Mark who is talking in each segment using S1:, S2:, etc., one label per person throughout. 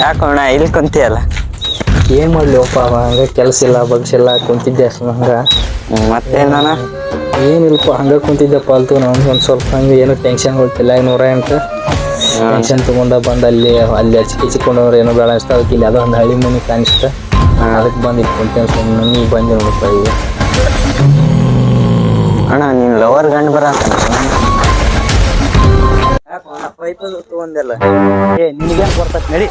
S1: ಯಾಕೋಣ ಇಲ್ಲಿ ಕುಂತಿಯಲ್ಲ?
S2: ಏನ್ ಮಾಡ್ಲಿ ಒಪ್ಪ ಹಂಗ ಕೆಲ್ಸ ಇಲ್ಲ ಬಗ್ಸಿಲ್ಲ ಕುಂತಿದ್ದೆ ಅಷ್ಟು ಹಂಗ
S1: ಮತ್ತೇನ ಏನಿಲ್ಲಪ್ಪ
S2: ಏನಿಲ್ಪ ಹಂಗ ಕುಂತಿದ್ದೆ ಅಲ್ತು ನಮ್ಗೆ ಒಂದ್ ಸ್ವಲ್ಪ ಹಂಗ ಏನು ಟೆನ್ಷನ್ ಗೊತ್ತಿಲ್ಲ ನೂರ ಎಂಟು ಟೆನ್ಷನ್ ತಗೊಂಡ ಬಂದ ಅಲ್ಲಿ ಅಲ್ಲಿ ಹಚ್ಚಿ ಹಚ್ಕೊಂಡವ್ರು ಏನೋ ಬೇಡ ಅನಿಸ್ತಾ ಅದಕ್ಕೆ ಇಲ್ಲಿ ಅದೊಂದು ಒಂದು ಹಳ್ಳಿ ಮನೆ ಕಾಣಿಸ್ತ. ಅದಕ್ಕೆ ಬಂದು ಇಲ್ಲಿ ಕುಂತೇನೆ ಸುಮ್ಮನೆ ನೀ ಬಂದಿ ನೋಡಪ್ಪ ಈಗ.
S1: ಅಣ್ಣ ನೀನ್ ಲವರ್ ಗಂಡ್ ಬರ ಪೈಪ್ ತಗೊಂಡೆಲ್ಲ.
S2: ಏ ನಿನಗೇನು ಬರ್ತೈತೆ ನಡಿ.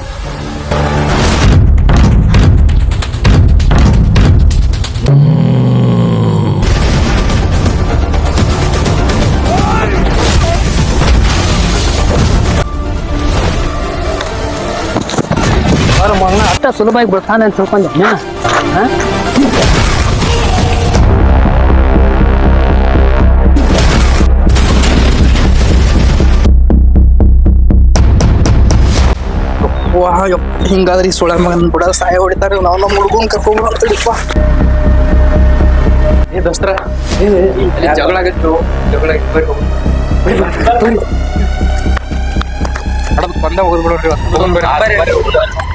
S2: ಅಷ್ಟ ಸುಲಭವಾಗಿ ಬಿಡ್ತಾನೆ ಅಂತ ತಿಳ್ಕೊಂಡೆ. ಹಾ?
S3: ವಾ ಹಿಂಗಾದ್ರೆ ಈ ಸುಳ ಮಗನ್ ಬಿಡ ಸಹಾಯ ಹೊಡಿತಾರೆ. ನಾವು ನಮ್ಮ ಹುಡುಗನ್ ಕರ್ಕೊಂಡ್ ಬರ್ತೀವಿಪ್ಪ ಏ ದೋಸ್ತ್ರ. ಜಗಳ ಆಗಿತ್ತು ಜಗಳ. ಅಡದ್ ಬಂದ ಹೋಗೋದ್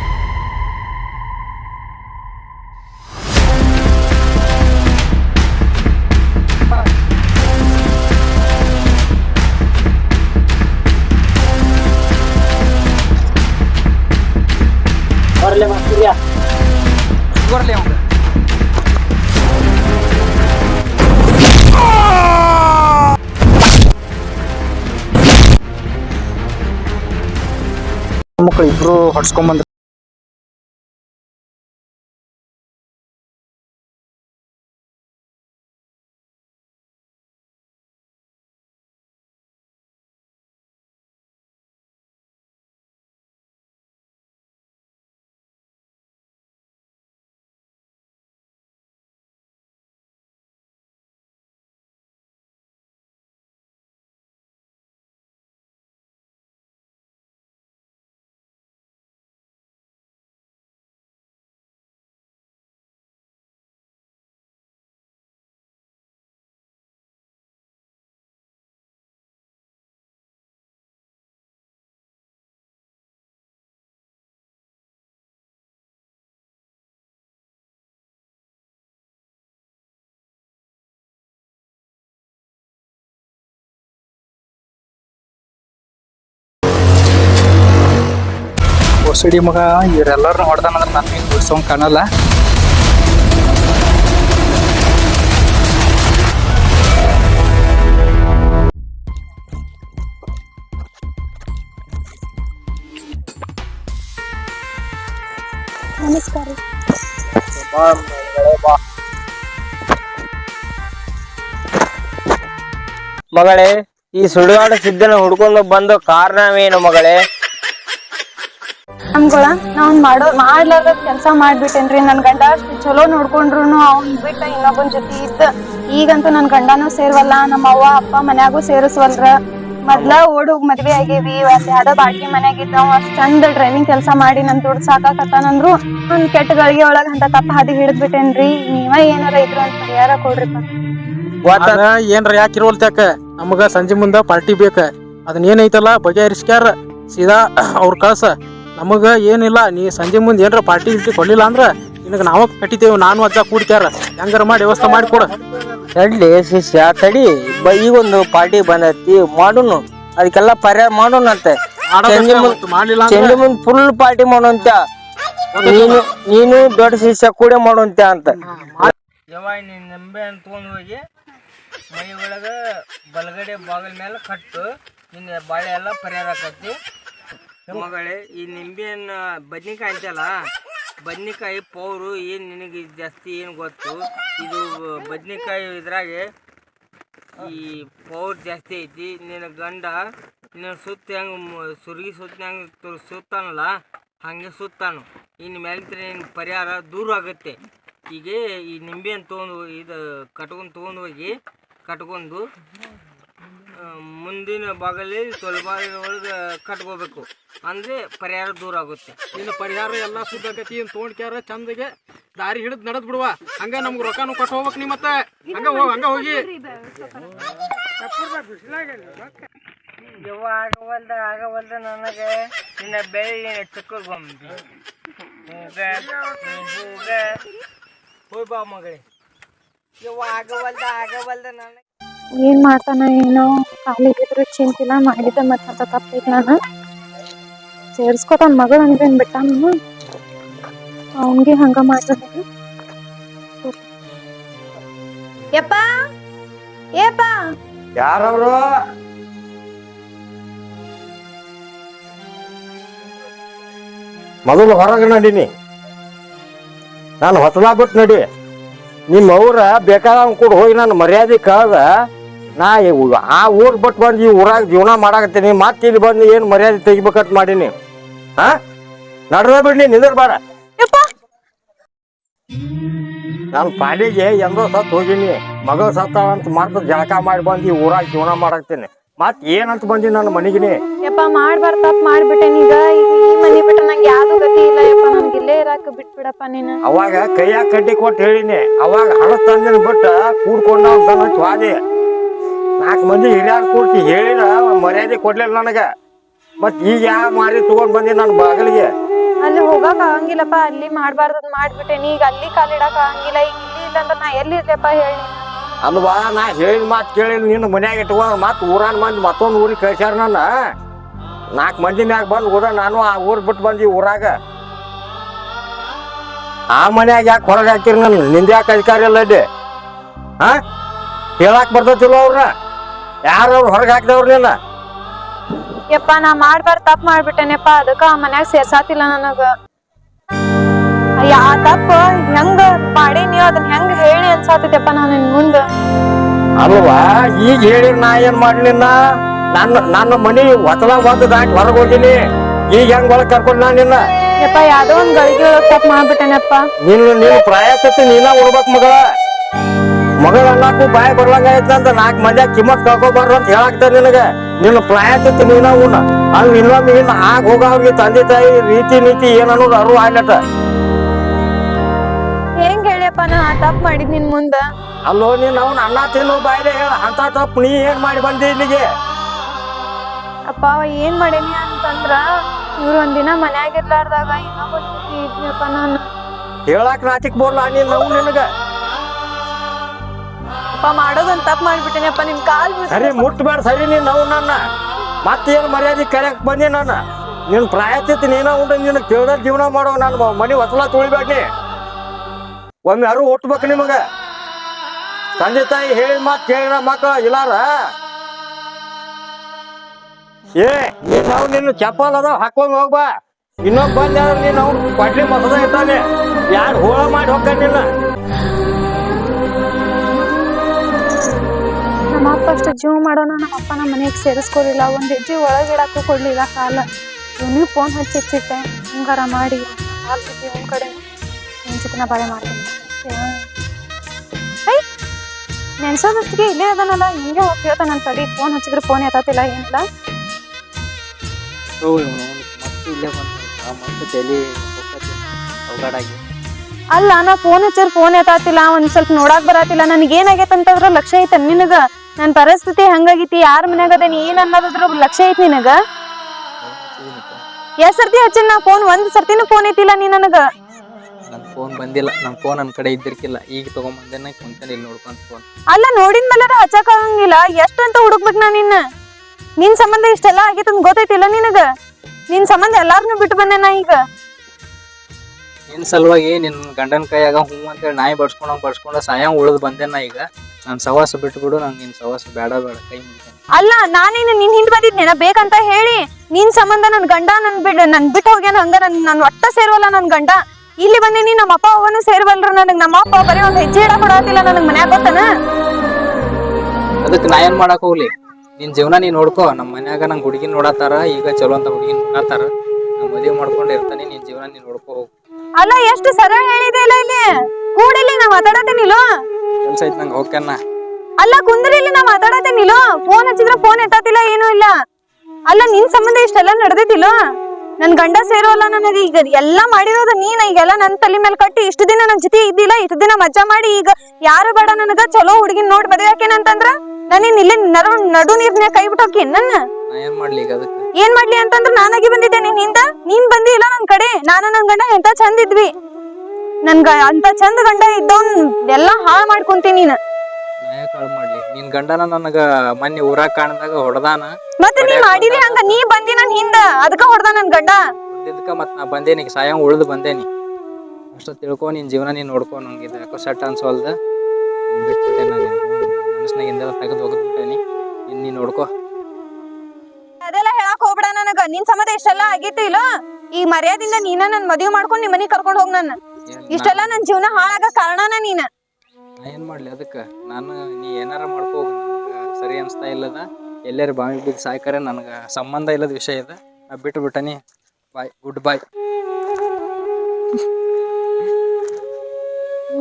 S3: ಮಕ್ಕಳು ಇಬ್ರು ಹೊಡ್ಸ್ಕೊಂಡ್ ಹೊಸಡಿ ಮಗ ಇವರೆಲ್ಲರನ್ನ ಹೊಡೆದಾನಂದ್ರೆ ನನಗೆ ಬಿಡ್ಸೋಂಗ್ ಕಾಣಲ್ಲ.
S4: ನಮಸ್ಕಾರ.
S1: ಮಗಳೇ ಈ ಸುಡುಗಾಡು ಸಿದ್ದನ ಹುಡ್ಕೊಂಡು ಬಂದು ಕಾರಣವೇನು ಮಗಳೇ?
S4: ನಮ್ಗಳ ನಾವ್ ಮಾಡೋ ಮಾಡ್ಲಾರ್ದ ಕೆಲ್ಸ ಮಾಡ್ಬಿಟ್ಟೇನ್ರಿ. ನನ್ ಗಂಡ ಅಷ್ಟು ಚಲೋ ನೋಡ್ಕೊಂಡ್ರು ಅವ್ನ್ ಬಿಟ್ಟ ಇನ್ನೊಬ್ಬನ ಜೊತೆ ಇದ್ದ. ಈಗಂತೂ ನನ್ ಗಂಡನೂ ಸೇರ್ವಲ್ಲ ನಮ್ಮ ಅವ್ವ ಅಪ್ಪ ಮನ್ಯಾಗೂ ಸೇರಿಸ್ವಲ್ರ. ಮೊದ್ಲ ಓಡೋಗ್ ಮದ್ವೆ ಆಗೇವಿ ಯಾವ್ದ ಯಾವ್ದೋ ಮನ್ಯಾಗ ಮನ್ಯಾಗ ಅವ್ ಅಷ್ಟ್ ಚಂದ ಡ್ರೈವಿಂಗ್ ಕೆಲ್ಸ ಮಾಡಿ ನನ್ ದುಡ್ಡು ಸಾಕಾಕತ್ತಾನಂದ್ರು. ಒಂದ್ ಕೆಟ್ಟ ಗಳಿಗೆ ಒಳಗ ಅಂತ ತಪ್ಪ ಹಾದಿ ಹಿಡಿದ್ ಬಿಟ್ಟೇನ್ರಿ ನೀವ ಏನಾರ ಇದ್ರು ಅಂತ ಪರಿಹಾರ ಕೊಡ್ರಿಪ್ಪ.
S3: ಏನ್ರ ಏನ್ರ ಯಾಕಿರೋಲ್ತ್ಯಾಕ ನಮಗ ಸಂಜೆ ಮುಂದ ಪಾರ್ಟಿ ಬೇಕ. ಅದನ್ನ ಏನೈತಲ್ಲ ಬಗೆಹರಿಸ್ಕ್ಯಾರ. ಸೀದಾ ಅವ್ರ ಕಳ್ಸ. ನಮಗ ಏನಿಲ್ಲ ನೀ ಸಂಜೆ ಮುಂದೆ ಏನ್ರ ಪಾರ್ಟಿ ಗಿಟ್ಟಿ ಕೊಡ್ಲಿಲ್ಲ ಅಂದ್ರ ನಿನಗ ನಾವ ಕಟ್ಟಿತೇವ್ ನಾನು ಅಜ್ಜ ಕೂಡ್ಕ್ಯಾರ. ಹೆಂಗಾರ ಮಾಡಿ ವ್ಯವಸ್ಥೆ ಮಾಡಿ ಕೊಡ.
S1: ತಡ್ಲಿ ಶಿಷ್ಯ ತಡಿ. ಬ- ಈಗೊಂದು ಪಾರ್ಟಿ ಬಂದೈತಿ ಮಾಡೋನು. ಅದಕ್ಕೆಲ್ಲ ಪರ್ಯಾಯ ಮಾಡೋಣಂತೆ ಸಂಜೆ ಮುಂದೆ
S3: ಮಾಡ್ಲಿಲ್ಲ
S1: ಸಂಜೆ ಮುಂದ್ ಫುಲ್ ಪಾರ್ಟಿ ಮಾಡೋಂತ ನೀನು ನೀನು ದೊಡ್ಡ ಶಿಷ್ಯ ಕೂಡ ಮಾಡೋಂತ ಅಂತ. ನೀನ್ ನಿಂಬೆ ಹಣ್ಣು ತಗೊಂಡ್ ಹೋಗಿ ಮೈ ಒಳಗ ಬಲಗಡೆ ಬಾಗಿಲ ಮೇಲೆ ಕಟ್ಟು ನಿನ್ನ ಬಾಳೆ ಎಲ್ಲ ಪರಿಹಾರ ಆಕತಿ ಮಗಳೇ, ಈ ನಿಂಬೆ ಹಣ್ಣು ಬದ್ನಿಕಾಯಿ ಅಂತಲ್ಲ, ಬದ್ನಿಕಾಯಿ ಪೌರು ಏನು ನಿನಗೆ ಜಾಸ್ತಿ ಏನು ಗೊತ್ತು? ಇದು ಬದ್ನಿಕಾಯಿ ಇದ್ರಾಗೆ ಈ ಪೌರ್ ಜಾಸ್ತಿ ಐತಿ. ನಿನ್ನ ಗಂಡ ನಿನ್ನ ಸುತ್ತ ಹೆಂಗೆ ಸುರ್ಗಿ ಸುತ್ತ ಹೆಂಗೆ ಸುತ್ತಾನಲ್ಲ, ಹಾಗೆ ಸುತ್ತಾನು. ಇನ್ನು ಮ್ಯಾಲಿಂತ್ರ ನಿನ್ನ ಪರಿಹಾರ ದೂರ ಆಗುತ್ತೆ. ಈಗ ಈ ನಿಂಬೆಹಣ್ಣು ತೊಗೊಂಡು ಇದು ಕಟ್ಕೊಂಡು ತೊಗೊಂಡು ಹೋಗಿ, ಕಟ್ಕೊಂಡು ಮುಂದಿನ ಭಾಗದಲ್ಲಿ ಸ್ವಲ್ಪ ಒಳಗೆ ಕಟ್ಕೋಬೇಕು. ಅಂದರೆ ಪರಿಹಾರ ದೂರ ಆಗುತ್ತೆ.
S3: ಇನ್ನು ಪರಿಹಾರ ಎಲ್ಲಾ ಸುದ್ದ ಆಗತಿ ತೊಗೊಂಡ್ಕ್ಯಾರ ಚಂದಗೆ ದಾರಿ ಹಿಡಿದು ನಡೆದ್ ಬಿಡುವ. ಹಂಗ ನಮ್ಗೆ ರೊಕ್ಕನು ಕೊಟ್ಟು ಹೋಗ್ಬೇಕು ನೀ ಮತ್ತೆ. ಹಂಗ ಹೋಗಿ ಹಂಗ ಹೋಗಿ.
S1: ಯವ್ವ ಆಗವಲ್ದ ಆಗವಲ್ದ ನನಗೆ. ನಿನ್ನ ಬೆಳಿ ನೀ ಹೋಯ್ ಬಾ ಮಗಳೇ. ಯವ್ವ ಆಗವಲ್ದ ಆಗವಲ್ದ ನನಗೆ.
S4: ಏನ್ ಮಾಡ್ತಾನ ಏನೋ ಕಾಲಿಗಿದ್ರು ಚಿಂತಿಲ್ಲ ಮಾಡಿದ್ದೆ ಮತ್ತೆ ಅಂತ ತಪ್ಪೈತ್ ನಾನು. ಸೇರ್ಸ್ಕೊತಾನ ಮಗಳು ಅಂದ್ರೇನು ಬಿಟ್ಟ ನಾನು? ಅವನ್ಗೆ ಹಂಗ ಮಾಡ್ತಾನೆ ಯಪ್ಪ ಏಪ್ಪ
S5: ಯಾರವ್ರು? ಮೊದಲು ಹೊರಗೆ ನಡೀನಿ. ನಾನು ಹೊಸದಾಗ ಬಿಟ್ಟು ನಡಿ ನಿಮ್ಮ ಅವ್ರ ಬೇಕಾದ ಕೂಡ ಹೋಗಿ ನಾನು ಮರ್ಯಾದೆ ಕಳೆದ. ನಾ ಇವ್- ಆ ಊರ್ ಬಿಟ್ಟು ಬಂದು ಈ ಊರಾಗ ಜೀವನ ಮಾಡಾಕತ್ತೀನಿ. ಮತ್ತೆ ಇಲ್ಲಿ ಬಂದು ಏನು ಮರ್ಯಾದೆ ತೆಗಿಬೇಕಂತ ಮಾಡೀನಿ? ಹಾ? ನಡ್ದ ಬಿಡ್ನಿ ನಿಂದ್ರ ಬಾರ
S4: ಯಪ್ಪ!
S5: ನಾನು ಪಾಡಿಗೆ ಎಂದೋ ಸತ್ ಹೋಗಿನಿ. ಮಗ ಸತ್ತಾಳ ಅಂತ ಮಾಡ್ತ ಜಳಕ ಮಾಡಿ ಬಂದು ಈ ಊರಾಗ ಜೀವನ ಮಾಡಾಕ್ತೀನಿ ಮತ್ ಏನಂತ ಬಂದಿ ನನ್ನ ಮನೆಗಿನಿ?
S4: ಯಪ್ಪ ಮಾಡ್ಬಾರ್ದ ತಪ್ಪ ಮಾಡ್ಬಿಟ್ಟೆನ್ ಈಗ. ಈ ಮನೆ ಬಿಟ್ಟ ನಂಗೆ ಯಾವ್ದು ಗತಿ ಇಲ್ಲ. ಯಪ್ಪ ನನಗೆ ಇಲ್ಲೇ ಇರಾಕ ಬಿಟ್ಬಿಡಪ್ಪ ನೀನು.
S5: ಅವಾಗ ಕೈಯಾಗ ಕಡ್ಡಿ ಕೊಟ್ಟು ಹೇಳಿನಿ. ಅವಾಗ ಹಣ ತಂದಿನ ಬಿಟ್ಟ ಕೂಡ್ಕೊಂಡ ಅಂತ ವಾದಿ. ನಾಲ್ಕು ಮಂದಿ ಹಿರಿಯರ್ ಕೂಡ್ಸಿ ಹೇಳಿನ ಮರ್ಯಾದೆ ಕೊಡ್ಲಿಲ್ಲ ನನಗ. ಮತ್ ಈಗ ಯಾವ ಮಾರಿ ತಗೊಂಡ್ ಬಂದಿ ನನ್ನ ಬಾಗಿಲಿಗೆ?
S4: ಅಲ್ಲಿ ಹೋಗಾಕ ಆಗಂಗಿಲ್ಲಪ್ಪ. ಅಲ್ಲಿ ಮಾಡ್ಬಾರ್ದದ್ ಮಾಡ್ಬಿಟ್ಟೆನಿ. ಈಗ ಅಲ್ಲಿ ಕಾಲಿಡಕ್ ಆಗಂಗಿಲ್ಲ. ಈಗ ಇಲ್ಲಿ ಇಲ್ಲ ಅಂದ್ರೆ ನಾ ಎಲ್ಲಿ ಇರ್ಲಪ್ಪ ಹೇಳಿ
S5: ಅಲ್ವಾ? ನಾ ಹೇಳಿದ ಮಾತು ಕೇಳಿ ನಿನ್ನ ಮನ್ಯಾಗ ಇಟ್ಕೊಂಡು ಮತ್ತೆ ಊರಾನ್ ಮಂದಿ ಮತ್ತೊಂದು ಊರಿಗೆ ಕಳ್ಸ್ಯಾರ ನನ್ನ. ನಾಲ್ಕು ಮಂದಿ ಮ್ಯಾಗ ಬಂದು ಕೂಡ ನಾನು ಆ ಊರು ಬಿಟ್ಟು ಬಂದಿ ಊರಾಗ. ಆ ಮನ್ಯಾಗ ಯಾಕೆ ಹೊರಗೆ ಹಾಕಿರಿ ನನ್ನ? ನಿಂದ ಯಾಕೆ ಅಧಿಕಾರ ಇಲ್ಲ ಇಲ್ಲಿ? ಹಾ? ಹೇಳಕ್ ಬರ್ತತಿಲ್ಲ ಅವ್ರನ್ನ ಯಾರು ಅವ್ರು ಹೊರಗೆ ಹಾಕಿದವ್ರು ನಿನ್ನ?
S4: ಯಪ್ಪ, ನಾ ಮಾಡ್ಬಾರ್ದು ತಪ್ಪು ಮಾಡ್ಬಿಟ್ಟೆನಪ್ಪ. ಅದಕ್ಕೆ ಆ ಮನ್ಯಾಗ ಸೇರ್ಸಾತಿಲ್ಲ ನನಗ. ಯಾ ತಪ್ಪ ಹೆಂಗ ಮಾಡೀನಿ ಅದನ್ನ ಹೆಂಗ ಹೇಳಿ ಅನ್ಸಾತೈತಪ್ಪ ನಾನು ನಿನ್ ಮುಂದ?
S5: ಅಲ್ವಾ? ಈಗ ಹೇಳಿ ನಾ ಏನ್ ಮಾಡ್ಲಿನ್ನ? ನನ್ನ ನನ್ನ ಮನಿ ಹೊತ್ತಲಾಗ ಬಂದು ದಾಟಿ ಹೊರಗೆ ಹೋಗಿನಿ. ಈಗ ಹೆಂಗ್ ಒಳಗ್ ಕರ್ಕೊಂಡ್ ನಾ ನಿನ್ನ?
S4: ಯಪ್ಪ ಯಾವ್ದೋ ಒಂದ್ ಗಳಿಗೆ ಒಳಗ್ ತಪ್ಪ ಮಾಡ್ಬಿಟ್ಟೆನಪ್ಪ.
S5: ನೀನು ನೀನು ಪ್ರಾಯತತ್ತಿ ನೀನ ಉಡ್ಬೇಕ್ ಮಗಳ. ಮಗಳ ಅನ್ನಕ್ಕೂ ಬಾಯ ಬರ್ಲಂಗ ಅಂತ ನಾಲ್ಕು ಮಂದಿ ಕಿಮ್ಮತ್ ಕಳ್ಕೊಬಾರ್ದು ಅಂತ ಹೇಳಾಕ್ತಾರ ನಿನಗ. ನಿನ್ನ ಪ್ರಾಯತತ್ತಿ ನೀನ ಉಣ್ಣ. ಅಲ್ಲಿ ಇನ್ನೊಮ್ಮೆ ಇನ್ನು ಆಗ ಹೋಗೋವ್ರಿಗೆ ತಂದೆ ತಾಯಿ ರೀತಿ ನೀತಿ ಏನನ್ನೋದು ಅರು
S4: ಹೇಳಿಯಪ್ಪ ನಾ ತಪ್ಪು ಮಾಡಿದ್ ನಿನ್ ಮುಂದ?
S5: ಅಲ್ಲೋ ನೀನ್ ಅವ್ನ ಅನ್ನ ತಿನ್ನೋ ಬಾಯ್ದೆ ಹೇಳ ಅಂತ ತಪ್ಪು ನೀ ಏನ್ ಮಾಡಿ ಬಂದಿ ಇಲ್ಲಿಗೆ?
S4: ಅಪ್ಪ ಅವ ಏನ್ ಮಾಡೇನಿ ಅಂತಂದ್ರ ಇವ್ರು ಒಂದಿನ ಮನ್ಯಾಗ ಇರ್ಲಾರ್ದಾಗ ಇನ್ನೊಬ್ಬ ನಾನು.
S5: ಹೇಳಾಕ್ ನಾಚಿಕ್ ಬೋರ್ಲ ನೀನ್ ನಾವು ನಿನಗ?
S4: ಅಪ್ಪ ಮಾಡೋದೊಂದ್ ತಪ್ಪು ಮಾಡ್ಬಿಟ್ಟೆನಪ್ಪ ನಿನ್ ಕಾಲ್.
S5: ಸರಿ ಮುಟ್ಬೇಡ ಸರಿ ನೀನ್ ನಾವು ನನ್ನ ಮತ್ತೇನ್ ಮರ್ಯಾದೆ ಕರೆಯಕ್ ಬಂದಿ ನಾನು ನಿನ್ ಪ್ರಾಯತಿತ್ತು ನೀನ ಉಂಡು ನಿನ್ ಕೇಳ್ದ ಜೀವನ ಮಾಡೋ ನಾನು ಮನೆ ಹೊಸಲ ತುಳಿಬೇಡ ಒಮ್ಮೆ ಯಾರು ಹುಟ್ಬೇಕು ನಿಮಗ? ತಂದೆ ತಾಯಿ ಹೇಳಿದ ಮಾತು ಕೇಳಿದ ಮಕ್ಕಳ ಇಲ್ಲಾರ? ಏ ನಾವು ನಿನ್ನ ಚಪ್ಪಲ್ ಅದಾವ, ಹಾಕೊಂಡ್ ಹೋಗ್ಬ ಇನ್ನೊಬ್ಬ ಬಂದ ನೀನ್, ಅವ್ನು ಕೊಡ್ಲಿ ಮಸದ ಇದ್ದಾನೆ. ಯಾರು ಹೋಳ ಮಾಡಿ ಹೋಗ್ತಾನೆ ನಿನ್ನ?
S4: ನಮ್ಮ ಅಪ್ಪ ಅಷ್ಟು ಜೀವ ಮಾಡೋಣ, ನಮ್ಮ ಅಪ್ಪ ನಮ್ಮ ಮನೆಗೆ ಸೇರಿಸ್ಕೊಲಿಲ್ಲ ಒಂದ್ ಹೆಜ್ಜೆ ಒಳಗಿಡಕ್ಕೂ ಕೊಡ್ಲಿಲ್ಲ ಕಾಲ. ಇವನಿಗೆ ಫೋನ್ ಹಚ್ಚಿ ಹಚ್ಚಿಟ್ಟೆ, ಹಿಂಗಾರ ಮಾಡಿ ಕಾಲ್ ಕಡೆ ನಿನ್ ಜೊತೆ ನಾ ಬಾಳೆ ಮಾಡ್ತೀನಿ. ನೆನ್ಸೋದಷ್ಟಿಗೆ ಇಲ್ಲೇ ಅದನಲ್ಲ ಹಿಂಗೆ ಹೋಗಿ ಹೇಳ್ತಾನೆ ನನ್ನ ತಡಿ ಫೋನ್ ಹಚ್ಚಿದ್ರೆ ಫೋನ್ ಎತ್ತಾತಿಲ್ಲ ಏನಿಲ್ಲ.
S2: ಮತ್ತೆ ಇಲ್ಲೇ ಬಂದು. ಮತ್ತೆ ತಲೆ ಅವಗಾಡಾಗಿ.
S4: ಅಲ್ಲ ನಾ ಫೋನ್ ಹಚ್ಚಿರ್ ಫೋನ್ ಎತ್ತಾತಿಲ್ಲ ಒಂದ್ ಸ್ವಲ್ಪ ನೋಡಾಕ್ ಬರಾತಿಲ್ಲ ನನಗೆ ಏನಾಗೈತೆ ಅಂತಂದ್ರ ಲಕ್ಷ್ಯ ಐತೆ ನಿನಗ. ನನ್ನ ಪರಿಸ್ಥಿತಿ ಹಂಗಾಗಿತಿ ಯಾರ ಮನ್ಯಾಗ ಅದೇನಿ ಏನ್ ಅನ್ನೋದ್ರ ಲಕ್ಷ್ಯ ಐತಿ ನಿನಗ. ಎಸ್ ಸರ್ತಿ ಹಚ್ಚಿನ ನಾ ಫೋನ್ ಒಂದ್ ಸರ್ತಿನೂ ಫೋನ್ ಐತಿಲ್ಲ ನೀ ನನಗ.
S2: ಫೋನ್ ಬಂದಿಲ್ಲ. ನನ್ನ ಫೋನ್ ನನ್ನ ಕಡೆ ಇದ್ದಿರ್ಕಿಲ್ಲ. ಈಗ ತಗೊಂಬಂದೇನೆ ಕುಂತೇನೆ ಇಲ್ಲಿ ನೋಡ್ಕೊಂತ ಫೋನ್
S4: ಅಲ್ಲ ನೋಡಿದ ಮೇಲೆ ಹಚ್ಚಕ್ ಆಗಂಗಿಲ್ಲ ಎಷ್ಟ್ ಅಂತ ಹುಡುಕ್ಬೇಕು ನಾ ನಿನ್ನ? ನಿನ್ ಸಂಬಂಧ ಇಷ್ಟೆಲ್ಲ ಆಗಿತ್ತು ಅಂತ ಗೊತ್ತೈತಿಲ್ಲ ನಿನಗ? ನಿನ್ ಸಂಬಂಧ ಎಲ್ಲಾರ್ನು ಬಿಟ್ಟು ಬಂದೆ ನಾ ಈಗ.
S2: ನಿನ್ ಸಲುವಾಗಿ ನಿನ್ನ ಗಂಡನ ಕೈಯಾಗ ಹ್ಞೂ ಅಂತೇಳಿ ನಾಯಿ ಬಡ್ಸ್ಕೊಂಡ್ ಬಡ್ಸ್ಕೊಂಡ ಸಾಯಂ ಉಳಿದು ಬಂದೆ ನಾ ಈಗ. ನಾನು ಸವಾಸ ಬಿಟ್ಬಿಡು ನಂಗೆ ನಿನ್ನ ಸವಾಸ ಬೇಡ ಬೇಡ. ಕೈ ಮುಗಿತೇನೆ
S4: ಅಲ್ಲ ನಾನೇನು ನಿನ್ ಹಿಂದ್ ಬಂದಿದ್ನೇನ? ಬೇಕಂತ ಹೇಳಿ ನಿನ್ ಸಂಬಂಧ ನನ್ ಗಂಡ ನನ್ ಬಿಡ್ ನನ್ ಬಿಟ್ಟು ಹೋಗ್ಯಾನ ಹಂಗ ನನ್ ನನ್ ಒಟ್ಟ ಸೇರ್ವಲ್ಲ ನನ್ ಗಂಡ. ಇಲ್ಲಿ ಬಂದೀನಿ ನಮ್ಮ ಅಪ್ಪ ಅವನು ಸೇರ್ವಲ್ರ. ನನಗ್ ನಮ್ಮ ಅಪ್ಪ ಬರೀ ಒಂದ್ ಹೆಜ್ಜೆ ಇಡ ಕೊಡತಿಲ್ಲ ನನಗ್ ಮನ್ಯಾಗ ಗೊತ್ತನ?
S2: ಅದಕ್ಕೆ ನಾ ಏನು ಮಾಡಕ್ ಹೋಗ್ಲಿ? ನಿನ್ನ ಜೀವನ ನೀ ನೋಡ್ಕೋ. ನಮ್ಮ ಮನ್ಯಾಗ ನಂಗೆ ಹುಡುಗಿನ ನೋಡತ್ತಾರ ಈಗ ಚಲೋ ಅಂತ ಹುಡುಗಿನ ನೋಡತ್ತಾರ. ನಾ ಮದುವೆ ಮಾಡ್ಕೊಂಡು ಇರ್ತಾನೆ ನಿನ್ನ ಜೀವನ ನೀನ್ ನೋಡ್ಕೋ ಹೋಗು.
S4: ಅಲ್ಲ ಎಷ್ಟು ಸರಳ ಹೇಳಿದೆ ಇಲ್ಲ ಇಲ್ಲಿ? ಕೂಡಿಲ್ಲಿ ನಾ ಮಾತಾಡತೇನಿಲ್ಲೋ
S2: ಕೆಲ್ಸ ಐತ್ ನಂಗೆ ಹೋಗ್ಕನ್ನ
S4: ಅಲ್ಲ ಕುಂದ್ರಿ ಇಲ್ಲಿ ನಾ ಮಾತಾಡತೇನಿಲ್ಲೋ ಫೋನ್ ಹಚ್ಚಿದ್ರ ಫೋನ್ ಎತ್ತಾತಿಲ್ಲ ಏನೂ ಇಲ್ಲ. ಅಲ್ಲ ನಿನ್ ಸಂಬಂಧ ಇಷ್ಟೆಲ್ಲ ನಡೆದೈತಿಲ್ಲೋ? ನನ್ ಗಂಡ ಸೇರೋಲ್ಲ ನನಗೆ ಈಗ. ಎಲ್ಲಾ ಮಾಡಿರೋದು ನೀನ್. ಈಗೆಲ್ಲ ನನ್ ತಲೆ ಮೇಲೆ ಕಟ್ಟಿ ಇಷ್ಟು ದಿನ ನನ್ ಜೊತೆ ಇದ್ದಿಲ್ಲ ಇಷ್ಟು ದಿನ ಮಜಾ ಮಾಡಿ ಈಗ ಯಾರು ಬೇಡ ನನಗ? ಚಲೋ ಹುಡುಗಿನ ನೋಡಿ ಮದ್ವೆ ಹಾಕೇನಂತಂದ್ರ ನನ್ನ ಇಲ್ಲಿ ನರ ನಡು ನೀರ್ನ ಕೈ ಬಿಟ್ಟೋಕಿ ನನ್ನ?
S2: ಏನ್ ಮಾಡ್ಲಿ ಈಗ ಅದಕ್ಕೆ?
S4: ಏನ್ ಮಾಡ್ಲಿ ಅಂತಂದ್ರ ನಾನಾಗಿ ಬಂದಿದ್ದೆ ನೀನ್ ಹಿಂದ? ನೀನ್ ಬಂದಿಲ್ಲ ನನ್ ಕಡೆ? ನಾನು ನನ್ ಗಂಡ ಎಂತ ಚಂದ ಇದ್ವಿ. ನನ್ಗ ಅಂತ ಚಂದ ಗಂಡ ಇದ್ದವ್ ಎಲ್ಲಾ ಹಾಳ್ ಮಾಡ್ಕೊಂತೀನಿ ನೀನ್.
S2: ಯಾಕೆ ಮಾಡ್ಲಿ. ನಿನ್ ಗಂಡನ ನನಗ ಮೊನ್ನೆ ಊರಾಗ ಕಾಣದಾಗ ಹೊಡೆದಾನ.
S4: ಮತ್ತೆ ನೀ ಮಾಡಿದಿ ಹಂಗ? ನೀ ಬಂದಿ ನನ್ ಹಿಂದ. ಅದಕ್ಕ ಹೊಡ್ದ ನನ್ ಗಂಡ.
S2: ಇದಕ್ಕ ಮತ್ ನಾ ಬಂದೇನಿ. ಸಾಯಂ ಉಳ್ದು ಬಂದೇನಿ. ಅಷ್ಟ ತಿಳ್ಕೊ ನಿನ್ ಜೀವನ ನೀನ್ ನೋಡ್ಕೊ ನಂಗೆ ಇದು ಯಾಕೋ ಸೆಟ್ ಅನ್ಸೋಲ್ದ ಬಿಟ್ಬಿಟ್ಟೆ ನಾನು. ಮನಸ್ನಾಗಿಂದೆಲ್ಲ ತೆಗೆದು ಹೋಗ್ಬಿಟ್ಟೇನಿ ಇನ್ ನೀನ್ ನೋಡ್ಕೊ.
S4: ಅದೆಲ್ಲ ಹೇಳಕ್ ಹೋಗ್ಬೇಡ ನನಗ. ನಿನ್ ಸಮದ ಇಷ್ಟೆಲ್ಲ ಆಗಿತ್ತು ಇಲ್ಲ? ಈ ಮರ್ಯಾದಿಂದ ನೀನ ನನ್ ಮದುವೆ ಮಾಡ್ಕೊಂಡು ನಿಮ್ ಮನೆಗ್ ಕರ್ಕೊಂಡ್ ಹೋಗ್ ನನ್ನ. ಇಷ್ಟೆಲ್ಲ ನನ್ ಜೀವನ ಹಾಳಾಗ ಕಾರಣನ ನೀನ.
S2: ಏನ್ ಮಾಡ್ಲಿ? ಅದಕ್ಕೆ ನಾನು ನೀ ಏನಾರ ಮಾಡ್ಕೋ ಸರಿ ಅನ್ಸ್ತಾ ಇಲ್ಲದ, ಎಲ್ಲರೂ ಬಾವಿ ಬಿದ್ದು ಸಾಯ್ಕರೆ, ನನಗೆ ಸಂಬಂಧ ಇಲ್ಲದ ವಿಷಯ ಇದೆ. ನಾ ಬಿಟ್ಟು ಬಿಟ್ಟನಿ ಬಾಯ್, ಗುಡ್ ಬಾಯ್.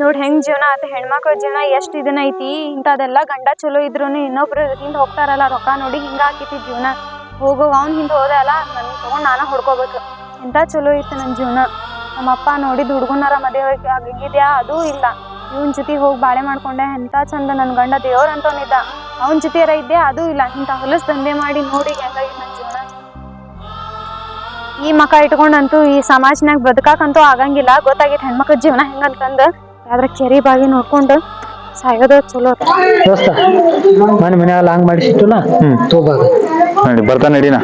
S4: ನೋಡಿ ಹೆಂಗ್ ಜೀವನ ಆತ. ಹೆಣ್ಮಕ್ಳ ಜೀವನ ಎಷ್ಟು ಇದನ್ನ ಐತಿ? ಇಂಥದೆಲ್ಲ ಗಂಡ ಚಲೋ ಇದ್ರು ಇನ್ನೊಬ್ರು ಹಿಂದ್ ಹೋಗ್ತಾರಲ್ಲ, ರೊಕ್ಕ ನೋಡಿ ಹಿಂಗ ಆಕೈತಿ ಜೀವನ. ಹೋಗೋ, ಅವ್ನ್ ಹಿಂದೆ ಹೋದೆ ಅಲ್ಲ, ನನ್ ತಗೊಂಡ್ ನಾನ ಹೊಡ್ಕೋಬೇಕು. ಇಂಥ ಚಲೋ ಇತ್ತು ನನ್ನ ಜೀವನ? ನಮ್ಮಪ್ಪ ನೋಡಿದ್ ಹುಡ್ಗನಾರ ಮದುವೆ ಆಗಿದ್ಯಾ? ಅದೂ ಇಲ್ಲ. ಇವನ್ ಜೊತೆ ಹೋಗಿ ಬಾಳೆ ಮಾಡ್ಕೊಂಡೆ ಎಂತ ಚಂದ ನನ್ ಗಂಡ ದೇವ್ರ ಅಂತವನಿದ್ದ ಅವನ್ ಜೊತೆ ಇದ್ದೆ ಅದು ಇಲ್ಲ. ಇಂಥ ಹೊಲಸ್ ದಂಧೆ ಮಾಡಿ ನೋಡಿ ಹೆಂಗಾಗಿತ್ತು ನನ್ ಜೀವನ. ಈ ಮಕ ಇಟ್ಕೊಂಡಂತೂ ಈ ಸಮಾಜನಾಗ ಬದುಕಾಕಂತೂ ಆಗಂಗಿಲ್ಲ. ಗೊತ್ತಾಗೈತೆ ಹೆಣ್ಮಕ್ಳ ಜೀವನ ಹೆಂಗಂತಂದು. ಯಾವ್ದ್ರ ಕೆರಿ ಬಾಗಿ ನೋಡ್ಕೊಂಡು ಸಾಯೋದು ಚಲೋ.
S6: ದೋಸ್ತ ಮನೆ ಮನ್ಯಾಗ ಲಾಂಗ್ ಮಾಡಿಸಿಟ್ಟಲ್ಲ ಹ್ಮ್. ತೋಬಾಗ
S7: ನೋಡಿ ಬರ್ತಾನೆ ನಡಿನ?